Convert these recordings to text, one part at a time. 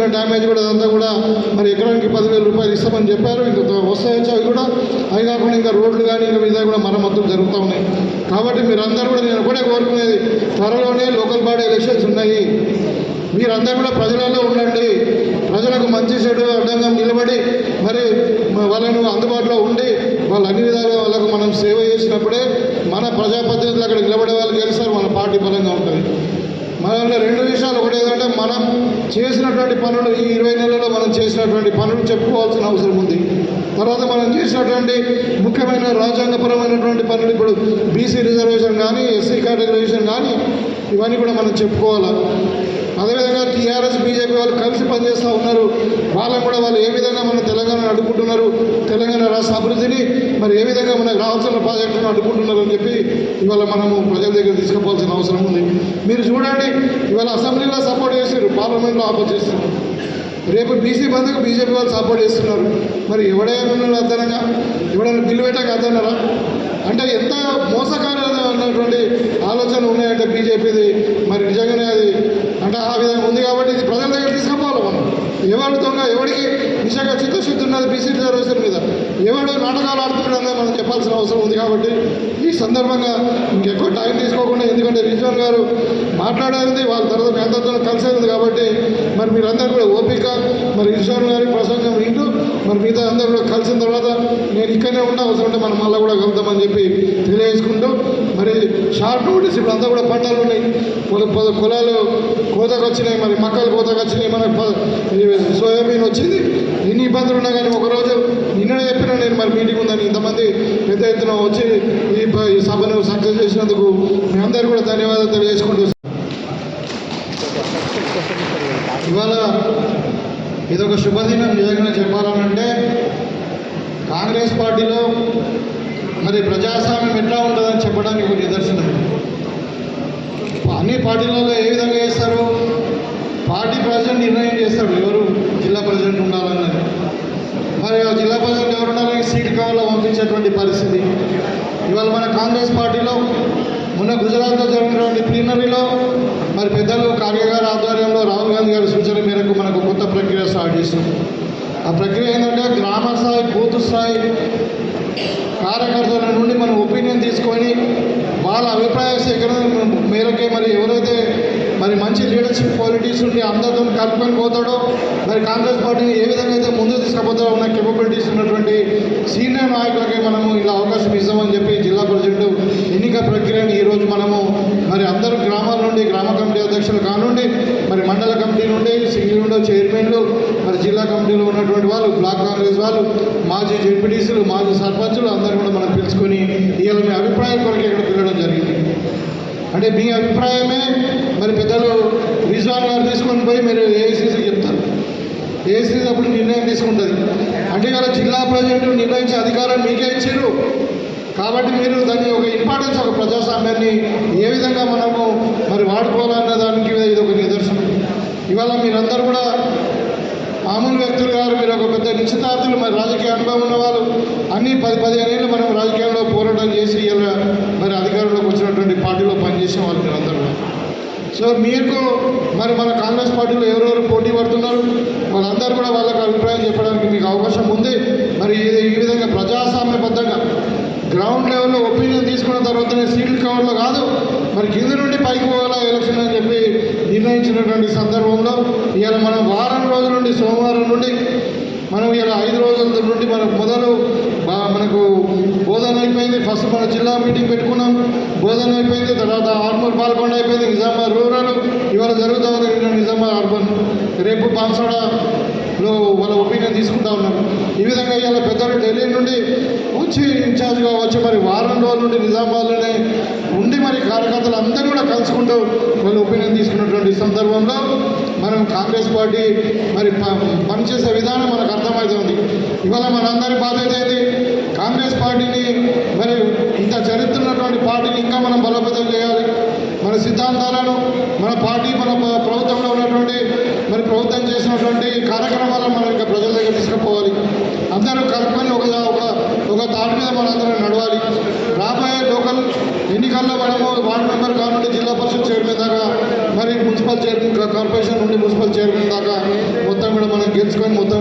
వరదలకు డ్యామేజ్ కూడా అదంతా కూడా మరి ఎకరానికి పదివేల రూపాయలు ఇస్తామని చెప్పారు. ఇంకా వస్తాయొచ్చు అవి కూడా అవి కాకుండా ఇంకా రోడ్లు కానీ ఇంకా మీద కూడా మరమ్మతులు జరుగుతూ ఉన్నాయి. కాబట్టి మీరందరూ కూడా నేను ఒకటే కోరుకునేది త్వరలోనే లోకల్ బాడీ ఎలక్షన్స్ ఉన్నాయి. మీరందరూ కూడా ప్రజలలో ఉండండి. ప్రజలకు మంచి చెడు అడ్డంగా నిలబడి మరి వాళ్ళను అందుబాటులో ఉండి వాళ్ళు అన్ని విధాలుగా వాళ్ళకు మనం సేవ చేసినప్పుడే మన ప్రజాప్రతినిధులు అక్కడ నిలబడే వాళ్ళు గెలుస్తారు మన పార్టీ బలంగా ఉంటుంది. మన రెండు విషయాలు ఒకటి ఏంటంటే మనం చేసినటువంటి పనులు ఈ ఇరవై నెలల్లో మనం చేసినటువంటి పనులు చెప్పుకోవాల్సిన అవసరం ఉంది. తర్వాత మనం చేసినటువంటి ముఖ్యమైన రాజ్యాంగపరమైనటువంటి పనులు ఇప్పుడు బీసీ రిజర్వేషన్ కానీ ఎస్సీ కేటగరైజేషన్ కానీ ఇవన్నీ కూడా మనం చెప్పుకోవాలి. అదేవిధంగా టీఆర్ఎస్ బీజేపీ వాళ్ళు కలిసి పనిచేస్తూ ఉన్నారు. వాళ్ళని కూడా వాళ్ళు ఏ విధంగా మన తెలంగాణను అడ్డుకుంటున్నారు తెలంగాణ రాష్ట్ర అభివృద్ధిని మరి ఏ విధంగా మనకు రావాల్సిన ప్రాజెక్టులను అడ్డుకుంటున్నారు అని చెప్పి ఇవాళ మనము ప్రజల దగ్గర తీసుకుపోవాల్సిన అవసరం ఉంది. మీరు చూడండి ఇవాళ అసెంబ్లీలో సపోర్ట్ చేశారు పార్లమెంట్లో ఆపోజ్ చేస్తారు రేపు బీసీ బంద్కు బీజేపీ వాళ్ళు సపోర్ట్ చేస్తున్నారు. మరి ఎవడైనా అర్థనంగా ఎవడైనా బిల్లు పెట్టాక అర్థనరా అంటే ఎంత మోసకారమైనటువంటి ఆలోచన ఉన్నాయంటే బీజేపీది. మరి నిజంగానే అది అంటే ఆ విధంగా ఉంది కాబట్టి ఇది ప్రజల దగ్గర తీసుకుపోవాలి మనం. ఎవరి దొంగ ఎవరికి నిజంగా చిత్తశుద్ధి ఉన్నది బీసీ రిజర్వేషన్ మీద? ఎవడు నాటకాలు ఆడుతున్నాడు మనం చెప్పాల్సిన అవసరం ఉంది కాబట్టి ఈ సందర్భంగా ఇంకెక్కువ టైం తీసుకోకుండా ఎందుకంటే రిజ్వాన్ గారు మాట్లాడేది వాళ్ళ తర్వాత మీ అందరితో కలిసేది కాబట్టి మరి మీరందరూ కూడా ఓపిక మరి రిజ్వాన్ గారి ప్రసంగం వింటూ మరి మిగతా అందరూ కూడా కలిసిన తర్వాత నేను ఇక్కడనే ఉండే అవసరం ఉంటే మనం మళ్ళీ కూడా కలుద్దామని చెప్పి తెలియజేసుకుంటూ మరి షార్ట్ నోటీస్ ఇప్పుడు అంతా కూడా పంటలు ఉన్నాయి. పొల పొల- పొలాలు కోతకు వచ్చినాయి మరి మక్కలు కోతకు వచ్చినాయి మనకు ప- సోయాబీన్ వచ్చింది. ఎన్ని ఇబ్బందులు ఉన్నా కానీ ఒకరోజు నిన్ననే చెప్పినా నేను మరి మీటింగ్ ఉందని ఇంతమంది పెద్ద ఎత్తున వచ్చి ఈ ఈ సభను సక్సెస్ చేసినందుకు మీ అందరూ కూడా ధన్యవాదాలు తెలియజేసుకుంటూ ఇవాళ ఇదొక శుభదినం. నిజంగా చెప్పాలనంటే కాంగ్రెస్ పార్టీలో మరి ప్రజాస్వామ్యం ఎట్లా ఉంటుందని చెప్పడానికి ఒక నిదర్శనం. అన్ని పార్టీలలో ఏ విధంగా చేస్తారు పార్టీ ప్రెసిడెంట్ నిర్ణయం చేస్తాడు ఎవరు జిల్లా ప్రెసిడెంట్ ఉండాలన్నది. మరి ఆ జిల్లా ప్రెసిడెంట్ ఎవరు ఉండాలని సీట్ కావాలో పంపించేటువంటి పరిస్థితి. ఇవాళ మన కాంగ్రెస్ పార్టీలో మొన్న గుజరాత్లో జరిగినటువంటి ప్లీనరీలో మరి పెద్దలు కార్యగారి ఆధ్వర్యంలో రాహుల్ గాంధీ గారి సూచన మేరకు మనకు కొత్త ప్రక్రియ స్టార్ట్ చేస్తుంది ఆ ప్రక్రియ ఏంటంటే గ్రామ స్థాయి బూత్ స్థాయి కార్యకర్తల నుండి మనం ఒపీనియన్ తీసుకొని వాళ్ళ అభిప్రాయ సేకరణ మేరకే మరి ఎవరైతే మరి మంచి లీడర్షిప్ క్వాలిటీస్ ఉండి అందరితో కలుపుకొని పోతాడో మరి కాంగ్రెస్ పార్టీని ఏ విధంగా అయితే ముందు తీసుకుపోతాడో ఉన్న కెపబిలిటీస్ ఉన్నటువంటి సీనియర్ నాయకులకే మనము ఇలా అవకాశం ఇస్తామని చెప్పి జిల్లా ప్రెసిడెంట్ ఎన్నిక ప్రక్రియను ఈరోజు మనము మరి అందరు గ్రామాల నుండి గ్రామ కమిటీ అధ్యక్షులు కానుండి మరి మండల కమిటీ నుండి సింగిల్ నుండి చైర్మన్లు మరి జిల్లా కమిటీలో ఉన్నటువంటి వాళ్ళు బ్లాక్ కాంగ్రెస్ వాళ్ళు మాజీ జడ్పీటీసీలు మాజీ సర్పంచులు అందరూ కూడా మనం పిలుచుకొని ఇవాళ మీ అభిప్రాయం కొరకు ఇక్కడ పిలవడం జరిగింది. అంటే మీ అభిప్రాయమే మరి పెద్దలు రిజ్వాన్ గారు తీసుకొని పోయి మీరు ఏఐసీసీకి చెప్తారు. ఏఐసీసీ అప్పుడు నిర్ణయం తీసుకుంటుంది. అంటే ఇవాళ జిల్లా ప్రెసిడెంట్ నిర్ణయించే అధికారం మీకే ఇచ్చారు. కాబట్టి మీరు దాన్ని ఒక ఇంపార్టెన్స్ ఒక ప్రజాస్వామ్యాన్ని ఏ విధంగా మనము మరి వాడుకోవాలన్న దానికి ఇది ఒక నిదర్శనం. ఇవాళ మీరందరూ కూడా మామూలు వ్యక్తులు గారు మీరు ఒక పెద్ద నిశ్చితార్థులు మరి రాజకీయ అనుభవం ఉన్న వాళ్ళు అన్ని పది పదిహేను ఏళ్ళు మనం రాజకీయంలో పోరాటం చేసి ఇలా మరి అధికారంలోకి వచ్చినటువంటి పార్టీలో పనిచేసిన వాళ్ళు మీరందరూ సో మీకు మరి మన కాంగ్రెస్ పార్టీలో ఎవరెవరు పోటీ పడుతున్నారు వాళ్ళందరూ కూడా వాళ్ళకి అభిప్రాయం చెప్పడానికి మీకు అవకాశం ఉంది. మరి ఇది ఈ విధంగా ప్రజాస్వామ్యబద్ధంగా గ్రౌండ్ లెవెల్లో ఒపీనియన్ తీసుకున్న తర్వాతనే సీట్లు కవర్లో కాదు మరి కింద నుండి పైకి పోవాలా ఎలక్షన్ అని చెప్పి నిర్ణయించినటువంటి సందర్భంలో ఇవాళ మనం వారం రోజుల నుండి సోమవారం నుండి మనం ఇలా ఐదు రోజుల నుండి మనం మొదలు మనకు బోధన అయిపోయింది. ఫస్ట్ మన జిల్లా మీటింగ్ పెట్టుకున్నాం. బోధన అయిపోయింది. తర్వాత ఆర్మూర్ పాల్గొండ అయిపోయింది. నిజామాబాద్ రూరల్ ఇవాళ జరుగుతూ ఉంది నిజామాబాద్ అర్బన్ రేపు లో వాళ్ళ ఒపీనియన్ తీసుకుంటా ఉన్నాం. ఈ విధంగా ఇవాళ పెద్దలు ఢిల్లీ నుండి వచ్చి ఇన్ఛార్జ్గా వచ్చి మరి వారం రోజుల నుండి నిజామాబాద్లోనే ఉండి మరి కార్యకర్తలు అందరూ కూడా కలుసుకుంటూ వాళ్ళు ఒపీనియన్ తీసుకున్నటువంటి సందర్భంలో మనం కాంగ్రెస్ పార్టీ మరి ప- పనిచేసే విధానం మనకు అర్థమవుతుంది ఇవాళ మనందరి బాధ్యత ఏంటి కాంగ్రెస్ పార్టీని మరి ఇంత చరిత్ర ఉన్నటువంటి పార్టీని ఇంకా మనం బలోపేతం చేయాలి. మన సిద్ధాంతాలను మన పార్టీ మన ప్రభుత్వంలో ఉన్నటువంటి మరి ప్రభుత్వం చేసినటువంటి కార్యక్రమాలను మనం ఇంకా ప్రజల దగ్గర తీసుకుపోవాలి. అందరూ కలుపుకొని ఒక ఒక ఒక తాటి మీద మనందరం నడవాలి. రాబోయే లోకల్ ఎన్నికల్లో మనము వార్డు మెంబర్ కానుండి జిల్లా పరిషత్ చైర్మన్ దాకా మరి మున్సిపల్ చైర్మన్ కార్పొరేషన్ నుండి మున్సిపల్ చైర్మన్ దాకా మొత్తం కూడా మనం గెలుచుకొని మొత్తం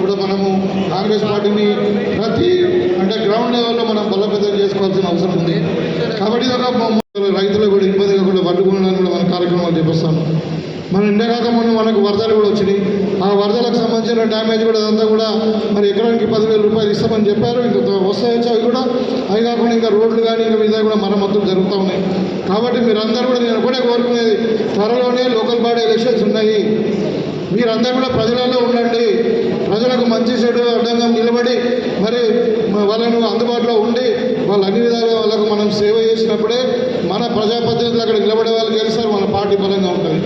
కూడా మనము కాంగ్రెస్ పార్టీని ప్రతి అంటే గ్రౌండ్ లెవెల్లో మనం బలోపేతం చేసుకోవాల్సిన అవసరం ఉంది. కాబట్టి ఒక మ- రైతులకు కూడా ఇబ్బందిగా కూడా పట్టుకోవడానికి కూడా మన కార్యక్రమాలు చేపిస్తాము మన ఇండియాక మనకు వరదలు కూడా వచ్చినాయి. ఆ వరదలకు సంబంధించిన డ్యామేజ్ కూడా అదంతా కూడా మరి ఎకరానికి పదివేల రూపాయలు ఇస్తామని చెప్పారు. ఇంకా వస్తాయొచ్చు అవి కూడా. అవి కాకుండా ఇంకా రోడ్లు కానీ ఇంకా మీద కూడా మరమ్మతులు జరుగుతూ ఉన్నాయి. కాబట్టి మీరందరూ కూడా నేను ఒకటే కోరుకునేది త్వరలోనే లోకల్ బాడీ ఎలక్షన్స్ ఉన్నాయి. మీరందరూ కూడా ప్రజలలో ఉండండి. ప్రజలకు మంచి చెడు అడ్డంగా నిలబడి మరి వాళ్ళను అందుబాటులో ఉండి వాళ్ళు అన్ని విధాలుగా వాళ్ళకు మనం సేవ చేసినప్పుడే మన ప్రజాప్రతినిధులు అక్కడ నిలబడే వాళ్ళు గెలుస్తారు. మన పార్టీ బలంగా ఉంటుంది.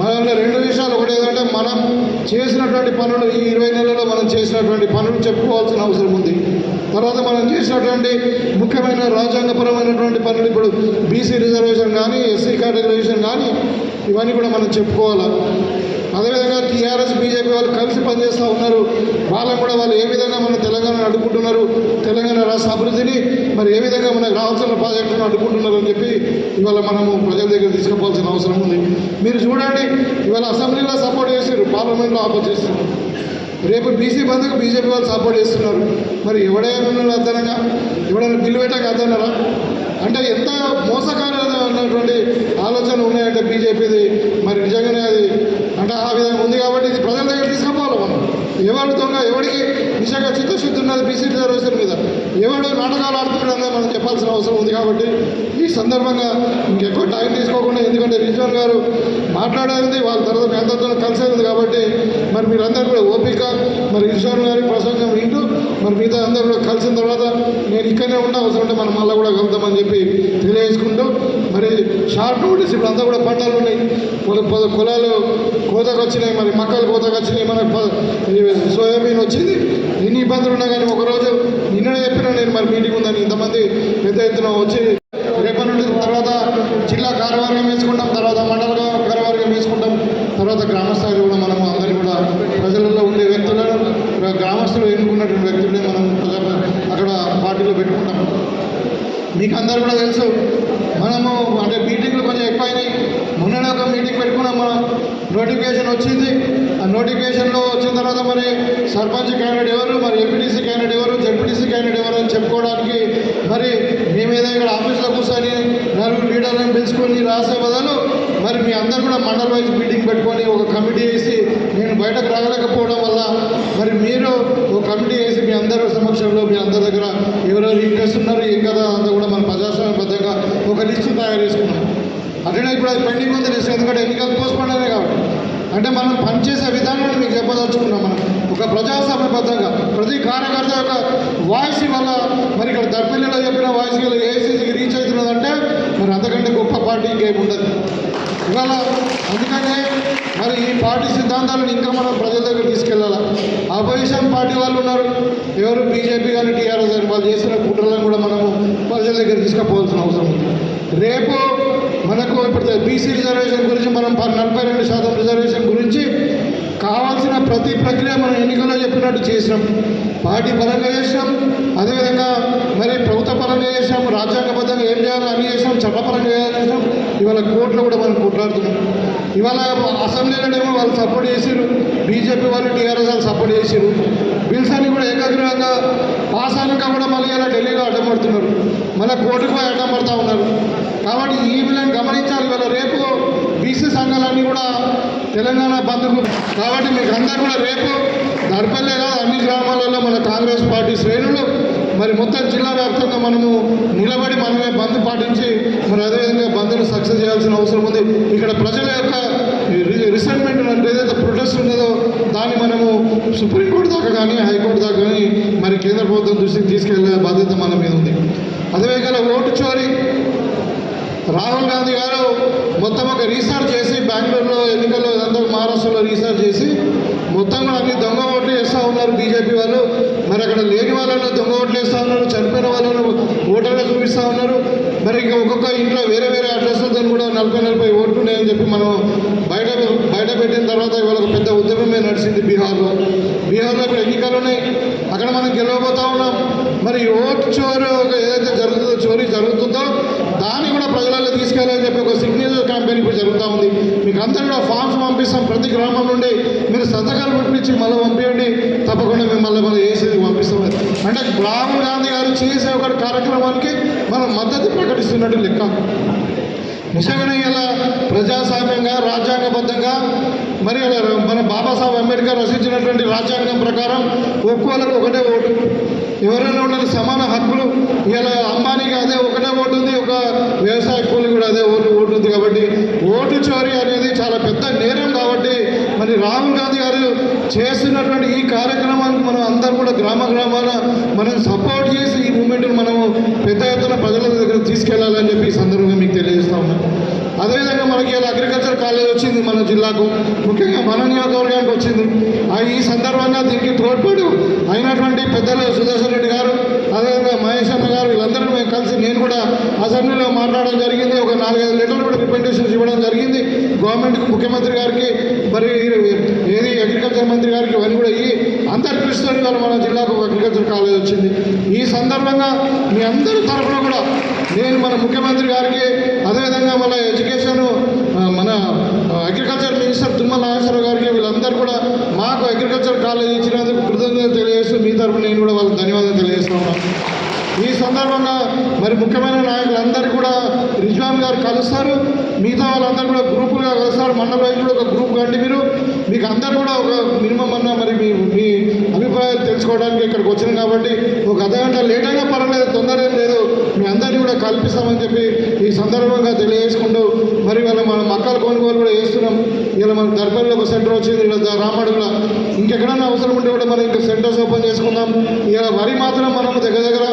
మన రెండు విషయాలు ఒకటి ఏంటంటే మనం చేసినటువంటి పనులు ఈ ఇరవై నెలల్లో మనం చేసినటువంటి పనులు చెప్పుకోవాల్సిన అవసరం ఉంది. తర్వాత మనం చేసినటువంటి ముఖ్యమైన రాజ్యాంగపరమైనటువంటి పనులు ఇప్పుడు బీసీ రిజర్వేషన్ కానీ ఎస్సీ కేటగరైజేషన్ కానీ ఇవన్నీ కూడా మనం చెప్పుకోవాలి? అదేవిధంగా టీఆర్ఎస్ బీజేపీ వాళ్ళు కలిసి పనిచేస్తూ ఉన్నారు. వాళ్ళని కూడా వాళ్ళు ఏ విధంగా మన తెలంగాణ అడుగుకుంటున్నారు తెలంగాణ రాష్ట్ర అభివృద్ధిని మరి ఏ విధంగా మనకు రావాల్సిన ప్రాజెక్టులను అడ్డుకుంటున్నారు అని చెప్పి ఇవాళ మనము ప్రజల దగ్గర తీసుకుపోవాల్సిన అవసరం ఉంది. మీరు చూడండి ఇవాళ అసెంబ్లీలో సపోర్ట్ చేశారు పార్లమెంట్లో ఆపోజ్ చేస్తున్నారు రేపు బీసీ బంద్కు బీజేపీ వాళ్ళు సపోర్ట్ చేస్తున్నారు. మరి ఎవడైనా అర్థనంగా ఎవడైనా బిల్లు పెట్టాక అర్థన్నారా అంటే ఎంత మోసకరమైనటువంటి ఆలోచనలు ఉన్నాయంటే బీజేపీది. మరి నిజంగానే అది అంటే ఆ విధంగా ఉంది కాబట్టి ఇది ప్రజల దగ్గర ఎవరి దొంగ ఎవరికి నిజంగా చిత్తశుద్ధి ఉన్నది బీసీ రిజర్వేషన్ మీద? ఎవడు నాటకాలు ఆడుతున్నాడు మనం చెప్పాల్సిన అవసరం ఉంది కాబట్టి ఈ సందర్భంగా ఇంకెక్కువ టైం తీసుకోకుండా ఎందుకంటే రిజ్వాన్ గారు మాట్లాడేది వాళ్ళ తర్వాత మీ అందరితో కలిసేది కాబట్టి మరి మీరందరూ కూడా ఓపిక మరి రిజ్వాన్ గారి ప్రసంగం వింటూ మరి మిగతా అందరూ కూడా కలిసిన తర్వాత నేను ఇక్కడనే ఉన్నా అవసరం ఉంటే మనం మళ్ళీ కూడా కలుద్దామని చెప్పి తెలియజేసుకుంటూ మరి షార్ట్ నోటీస్ ఇప్పుడు అంతా కూడా పంటలు ఉన్నాయి. పొల పొల- పొలాలు కోతకు వచ్చినాయి మరి మక్కలు కోతకు వచ్చినాయి మన సోయాబీన్ వచ్చింది. ఎన్ని ఇబ్బందులు ఉన్నా కానీ ఒకరోజు నిన్ననే చెప్పినా నేను మరి మీటింగ్ ఉందని ఇంతమంది పెద్ద ఎత్తున వచ్చి రేపటి నుండి తర్వాత జిల్లా కార్యవర్గం వేసుకుంటాం తర్వాత మండల కార్యవర్గం వేసుకుంటాం తర్వాత గ్రామ స్థాయిలో కూడా మనం అందరి కూడా ప్రజలలో ఉండే వ్యక్తులను గ్రామస్తులు ఎన్నుకున్నటువంటి వ్యక్తులనే మనం ప్రజా అక్కడ పార్టీలో పెట్టుకుంటాం మీకు కూడా తెలుసు. మనము అంటే మీటింగ్లు కొంచెం ఎక్కువైనాయి. మొన్ననే ఒక మీటింగ్ పెట్టుకున్నాం. మనం నోటిఫికేషన్ వచ్చింది. ఆ నోటిఫికేషన్లో వచ్చిన తర్వాత మరి సర్పంచ్ క్యాండిడేట్ ఎవరు మరి ఎంపీటీసీ క్యాండిడేట్ ఎవరు జడ్పీటీసీ క్యాండిడేట్ ఎవరు అని చెప్పుకోవడానికి మరి మేమేదో ఇక్కడ ఆఫీస్లో కూర్చొని నలుగురు లీడర్లను పిలుచుకొని రాసే బదులు మరి మీ అందరు కూడా మండల వైజ్ మీటింగ్ పెట్టుకొని ఒక కమిటీ వేసి నేను బయటకు రాగలేకపోవడం వల్ల మరి మీరు ఒక కమిటీ వేసి మీ అందరి సమక్షంలో మీ అందరి దగ్గర ఎవరెవరు ఇంట్రెస్ట్ ఉన్నారు ఏం కదా అంతా కూడా మన ప్రజాస్వామ్యబద్ధంగా ఒక లిస్టు తయారు చేసుకున్నాం. అట్లనే ఇప్పుడు అది పెండింగ్ ఉంది లిస్ట్ ఎందుకంటే ఎన్నికలు పోస్ట్పోన్ అయినాయి కాబట్టి. అంటే మనం పనిచేసే విధానాన్ని మీకు చెప్పదలుచుకున్నాం మనం. ఒక ప్రజాస్వామ్యబద్ధంగా ప్రతి కార్యకర్త యొక్క వాయిస్ వల్ల మరి ఇక్కడ దర్పిల్లలో చెప్పిన వాయిస్ ఏసీసీకి రీచ్ అవుతున్నదంటే మరి అంతకంటే గొప్ప పార్టీ ఇంకేమి ఉండదు ఇవాళ అందుకనే మరి ఈ పార్టీ సిద్ధాంతాలను ఇంకా మనం ప్రజల దగ్గర తీసుకెళ్ళాలి? అపోజిషన్ పార్టీ వాళ్ళు ఉన్నారు. ఎవరు బీజేపీ కానీ టీఆర్ఎస్ కానీ వాళ్ళు చేసిన కుట్రలను కూడా మనము ప్రజల దగ్గర తీసుకుపోవాల్సిన అవసరం ఉంది. రేపు మనకు ఇప్పుడు బీసీ రిజర్వేషన్ గురించి మనం ప- నలభై రెండు శాతం రిజర్వేషన్ గురించి కావాల్సిన ప్రతి ప్రక్రియ మనం ఎన్నికల్లో చెప్పినట్టు చేసినాం. పార్టీ పరంగా చేసినాం. అదేవిధంగా మరి ప్రభుత్వ పరంగా చేసినాం. రాజ్యాంగబద్ధంగా ఏం చేయాలో అన్ని చేసినాం. చట్టపరంగా చేసినాం. ఇవాళ కోర్టులో కూడా మనం కొట్లాడుతున్నాం. ఇవాళ అసెంబ్లీలోనేమో వాళ్ళు సపోర్ట్ చేసిరు బీజేపీ వాళ్ళు టీఆర్ఎస్ వాళ్ళు సపోర్ట్ చేసిరు బిల్స్ అన్ని కూడా ఏకాగ్రంగా పాస్ అయినాక కూడా మళ్ళీ ఇలా ఢిల్లీలో అడ్డం పడుతున్నారు. మళ్ళీ కోర్టుకు పోయి అడ్డం పడుతూ ఉన్నారు. కాబట్టి ఈ వీళ్ళని గమనించాలి ఇవాళ. రేపు బీసీ సంఘాలన్నీ కూడా తెలంగాణ బంధుకు కాబట్టి మీకు అందరూ కూడా రేపు దర్పల్లే కాదు అన్ని గ్రామాలలో మన కాంగ్రెస్ పార్టీ శ్రేణులు మరి మొత్తం జిల్లా వ్యాప్తంగా మనము నిలబడి మనమే బంద్ పాటించి మరి అదేవిధంగా బంద్ను సక్సెస్ చేయాల్సిన అవసరం ఉంది. ఇక్కడ ప్రజల యొక్క రిసెంట్మెంట్ అంటే ఏదైతే ప్రొటెస్ట్ ఉన్నదో దాన్ని మనము సుప్రీంకోర్టు దాకా కానీ హైకోర్టు దాకా కానీ మరి కేంద్ర ప్రభుత్వం దృష్టికి తీసుకెళ్ళే బాధ్యత మన మీద ఉంది. అదేవిధంగా ఓటు చోరీ రాహుల్ గాంధీ గారు మొత్తం ఒక రీసెర్చ్ చేసి బెంగళూరులో ఎన్నికల్లో మహారాష్ట్రలో రీసెర్చ్ చేసి మొత్తం కూడా అన్ని దొంగ ఓట్లు వేస్తూ ఉన్నారు బీజేపీ వాళ్ళు. మరి అక్కడ లేని వాళ్ళను దొంగ ఓట్లు వేస్తూ ఉన్నారు చనిపోయిన వాళ్ళను ఓటర్లు చూపిస్తూ ఉన్నారు. మరి ఇంకా ఒక్కొక్క ఇంట్లో వేరే వేరే అడ్రస్లతో కూడా నలభై నలభై ఓట్లు ఉన్నాయని చెప్పి మనం బయట బయట పెట్టిన తర్వాత ఇవాళ ఒక పెద్ద ఉద్యమమే నడిచింది బీహార్లో. బీహార్లో ఇప్పుడు ఎన్నికలు ఉన్నాయి. అక్కడ మనం గెలవబోతా ఉన్నాం. మరి ఓటు చోరు ఏదైతే జరుగుతుందో చోరీ జరుగుతుందో దాన్ని కూడా ప్రజలలో తీసుకెళ్ళాలని చెప్పి ఒక సిగ్నేచర్ క్యాంపెయిన్ ఇప్పుడు జరుగుతూ ఉంది. మీకు అందరూ కూడా ఫామ్స్ పంపిస్తాం. ప్రతి గ్రామం నుండి మీరు సంతకాలు పంపించి మళ్ళీ పంపించండి తప్పకుండా మేము మళ్ళీ మళ్ళీ వేసేది పంపిస్తాం. అంటే రాహుల్ గాంధీ గారు చేసే ఒక కార్యక్రమానికి మనం మద్దతు ప్రకటిస్తున్నట్టు లెక్క. నిజంగానే ఇలా ప్రజాస్వామ్యంగా రాజ్యాంగబద్ధంగా మరి మన బాబాసాహెబ్ అంబేద్కర్ రచించినటువంటి రాజ్యాంగం ప్రకారం ఒక్కోళ్ళకు ఒకటే ఓటు. ఎవరైనా ఉండాలి సమాన హక్కులు. ఇలా అంబానీకి అదే ఒకటే ఓటు ఉంది ఒక వ్యవసాయ కూలి కూడా అదే ఓటు ఓటు ఉంది కాబట్టి ఓటు చోరీ అనేది చాలా పెద్ద నేరం కాబట్టి మరి రాహుల్ గాంధీ గారు చేస్తున్నటువంటి ఈ కార్యక్రమానికి మనం అందరూ కూడా గ్రామ గ్రామాన మనం సపోర్ట్ చేసి ఈ మూమెంట్ని మనము పెద్ద ఎత్తున ప్రజల దగ్గర తీసుకెళ్ళాలని చెప్పి ఈ సందర్భంగా మీకు తెలియజేస్తా ఉన్నాను అదేవిధంగా మనకి ఇలా అగ్రికల్చర్ కాలేజ్ వచ్చింది మన జిల్లాకు. ముఖ్యంగా మన నియోజకవర్గానికి వచ్చింది. ఆ ఈ సందర్భంగా దీనికి తోడ్పాటు అయినటువంటి పెద్దలు సుదర్శన్ రెడ్డి గారు అదేవిధంగా మహేష్ అన్న గారు వీళ్ళందరూ మేము కలిసి నేను కూడా అసెంబ్లీలో మాట్లాడడం జరిగింది. ఒక నాలుగైదు లీటర్లు కూడా రిప్రజెంటేషన్స్ ఇవ్వడం జరిగింది. గవర్నమెంట్ ముఖ్యమంత్రి గారికి మరి ఏది అగ్రికల్చర్ మంత్రి గారికి ఇవన్నీ కూడా ఇవి అందరి కృషితో మన జిల్లాకు ఒక అగ్రికల్చర్ కాలేజ్ వచ్చింది. ఈ సందర్భంగా మీ అందరి తరఫున కూడా నేను మన ముఖ్యమంత్రి గారికి అదేవిధంగా మన ఎడ్యుకేషన్ మన అగ్రికల్చర్ మినిస్టర్ తుమ్మల నాగేశ్వరరావు గారికి వీళ్ళందరూ కూడా మాకు అగ్రికల్చర్ కాలేజ్ ఇచ్చినందుకు కృతజ్ఞతలు తెలియజేస్తూ మీ తరఫున నేను కూడా వాళ్ళకి ధన్యవాదాలు తెలియజేస్తున్నాను ఈ సందర్భంగా మరి ముఖ్యమైన నాయకులందరూ కూడా రిజ్వాన్ గారు కలుస్తారు. మిగతా వాళ్ళందరూ కూడా గ్రూపులుగా కలుస్తారు. మండల కూడా ఒక గ్రూప్ కండి మీరు. మీకు అందరూ కూడా ఒక మినిమం అన్న మరి మీ మీ అభిప్రాయాలు తెలుసుకోవడానికి ఇక్కడికి వచ్చినాం కాబట్టి ఒక అర్ధగంట లేట్ అయినా పర్వాలేదు తొందర ఏం లేదు. మీ అందరినీ కూడా కల్పిస్తామని చెప్పి ఈ సందర్భంగా తెలియజేసుకుంటూ మరి వాళ్ళ మన మక్కల కూడా వేస్తున్నాం ఇలా మన దర్పల్లిలో ఒక సెంటర్ వచ్చింది. ఇలా రామడుగులో. ఇంకెక్కడన్నా అవసరం ఉంటే కూడా మనం ఇంకా సెంటర్స్ ఓపెన్ చేసుకుందాం. ఇలా వరి మాత్రం మనం దగ్గర దగ్గర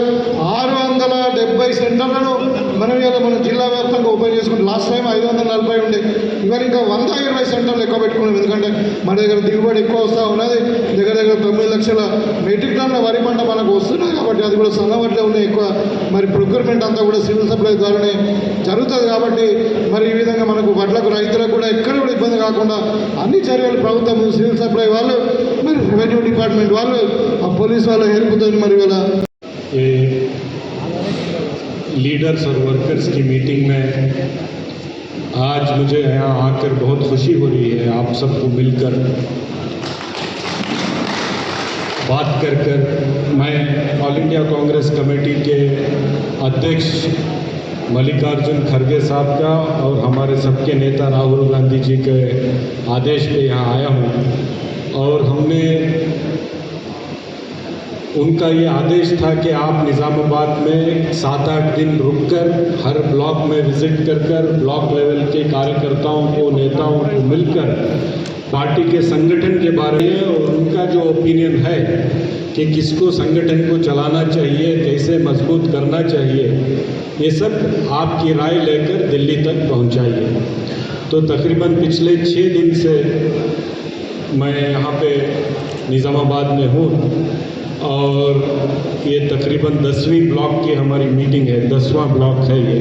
ఆరు వందల డెబ్బై సెంటర్లను మనం ఇలా మనం జిల్లా వ్యాప్తంగా ఓపెన్ చేసుకుంటే లాస్ట్ టైం ఐదు వందల నలభై ఉండే. ఇవాళ ఇంకా వంద ఇరవై సెంటర్లు ఎక్కువ పెట్టుకున్నాం. ఎందుకంటే మన దగ్గర దిగుబడి ఎక్కువ వస్తూ ఉన్నది. దగ్గర దగ్గర తొమ్మిది లక్షల మెట్రిక్ టన్నుల వరి పంట మనకు వస్తున్నాయి కాబట్టి అది కూడా సన్నవడ్లే ఉన్నాయి ఎక్కువ. మరి ప్రొక్యూర్మెంట్ అంతా కూడా సివిల్ సప్లై ద్వారానే జరుగుతుంది కాబట్టి మరి ఈ విధంగా మనకు వడ్లకు రైతులకు కూడా ఎక్కడ కూడా ఇబ్బంది కాకుండా అన్ని చర్యలు ప్రభుత్వం సివిల్ సప్లై వాళ్ళు మరి రెవెన్యూ డిపార్ట్మెంట్ వాళ్ళు ఆ పోలీస్ వాళ్ళ హెల్ప్తో మరి ఇలా लीडर्स और वर्कर्स की मीटिंग में आज मुझे यहाँ आकर बहुत खुशी हो रही है, आप सबको मिलकर। बात कर कर मैं ऑल इंडिया कांग्रेस कमेटी के अध्यक्ष मल्लिकार्जुन खड़गे साहब का और हमारे सबके नेता राहुल गांधी जी के आदेश पे यहाँ आया हूँ। और हमने उनका ये आदेश था कि आप निज़ामाबाद में सात आठ दिन रुककर हर ब्लॉक में विज़िट कर कर ब्लॉक लेवल के कार्यकर्ताओं को, नेताओं को मिलकर पार्टी के संगठन के बारे में और उनका जो ओपिनियन है कि किसको संगठन को चलाना चाहिए, कैसे मज़बूत करना चाहिए, ये सब आपकी राय लेकर दिल्ली तक पहुंचाइए। तो तकरीबन पिछले छः दिन से मैं यहाँ पे निज़ामाबाद में हूँ। और ये तकरीबन दसवीं ब्लॉक की हमारी मीटिंग है, दसवां ब्लॉक है ये।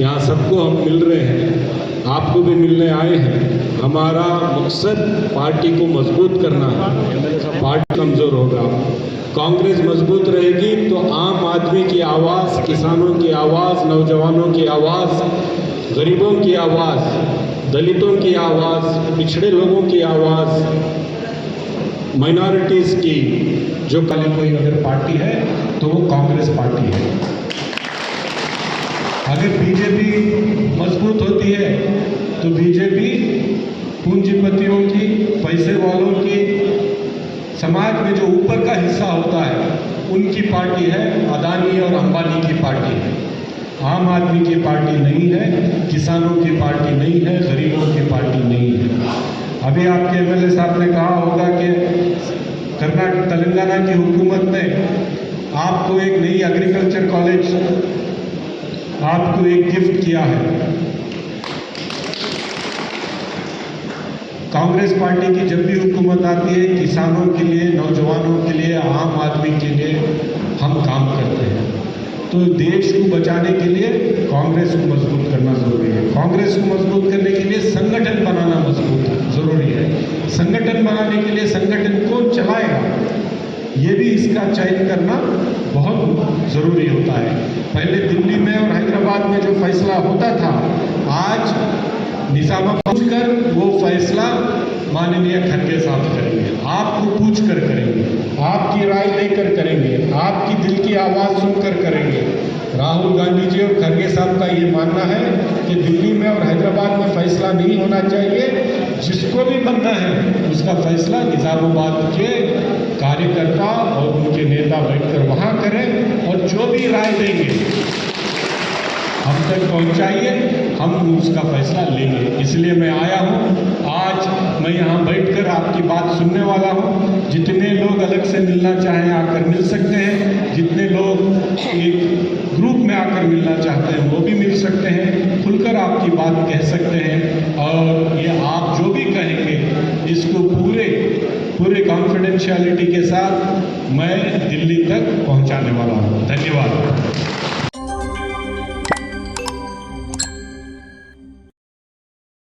यहाँ सबको हम मिल रहे हैं, आपको भी मिलने आए हैं। हमारा मकसद पार्टी को मज़बूत करना है। पार्टी कमज़ोर होगा। कांग्रेस मज़बूत रहेगी तो आम आदमी की आवाज़, किसानों की आवाज़, नौजवानों की आवाज़, गरीबों की आवाज़, दलितों की आवाज़, पिछड़े लोगों की आवाज़ माइनॉरिटीज़ की जो कल कोई अगर पार्टी है तो वो कांग्रेस पार्टी है। अगर बीजेपी मज़बूत होती है तो बीजेपी पूंजीपतियों की पैसे वालों की, समाज में जो ऊपर का हिस्सा होता है, उनकी पार्टी है, अदानी और अंबानी की पार्टी है। आम आदमी की पार्टी नहीं है, किसानों की पार्टी नहीं है, गरीबों की पार्टी नहीं है। अभी आपके एमएलए साहब ने कहा होगा कि कर्नाटक तेलंगाना की हुकूमत ने आपको एक नई एग्रीकल्चर कॉलेज आपको एक गिफ्ट किया है। कांग्रेस पार्टी की जब भी हुकूमत आती है, किसानों के लिए, नौजवानों के लिए, आम आदमी के लिए हम काम करते हैं। तो देश को बचाने के लिए कांग्रेस को मज़बूत करना ज़रूरी है। कांग्रेस को मज़बूत करने के लिए संगठन बनाना मज़बूत, ज़रूरी है। संगठन बनाने के लिए संगठन कौन चलाएगा ये भी इसका चयन करना बहुत ज़रूरी होता है। पहले दिल्ली में और हैदराबाद में जो फैसला होता था, आज निजामाबाद कर वो फैसला माननीय खड़गे साहब करेंगे। आपको पूछ कर करेंगे, आपकी राय लेकर करेंगे, आपकी दिल की आवाज़ सुनकर करेंगे। राहुल गांधी जी और खड़गे साहब का ये मानना है कि दिल्ली में और हैदराबाद में फैसला नहीं होना चाहिए। जिसको भी बनना है, उसका फैसला निज़ामाबाद के कार्यकर्ता और उनके नेता बैठकर वहाँ करें और जो भी राय देंगे, हम तक पहुंचाइए, हम उसका फैसला लेंगे। इसलिए मैं आया हूँ। आज मैं यहाँ बैठकर आपकी बात सुनने वाला हूँ। जितने लोग अलग से मिलना चाहें आकर मिल सकते हैं। जितने लोग एक ग्रुप में आकर मिलना चाहते हैं, वो भी मिल सकते हैं, खुलकर आपकी बात कह सकते हैं और ये आप जो भी कहेंगे, इसको पूरे पूरे कॉन्फिडेंशियलिटी के साथ मैं दिल्ली तक पहुँचाने वाला हूँ। धन्यवाद।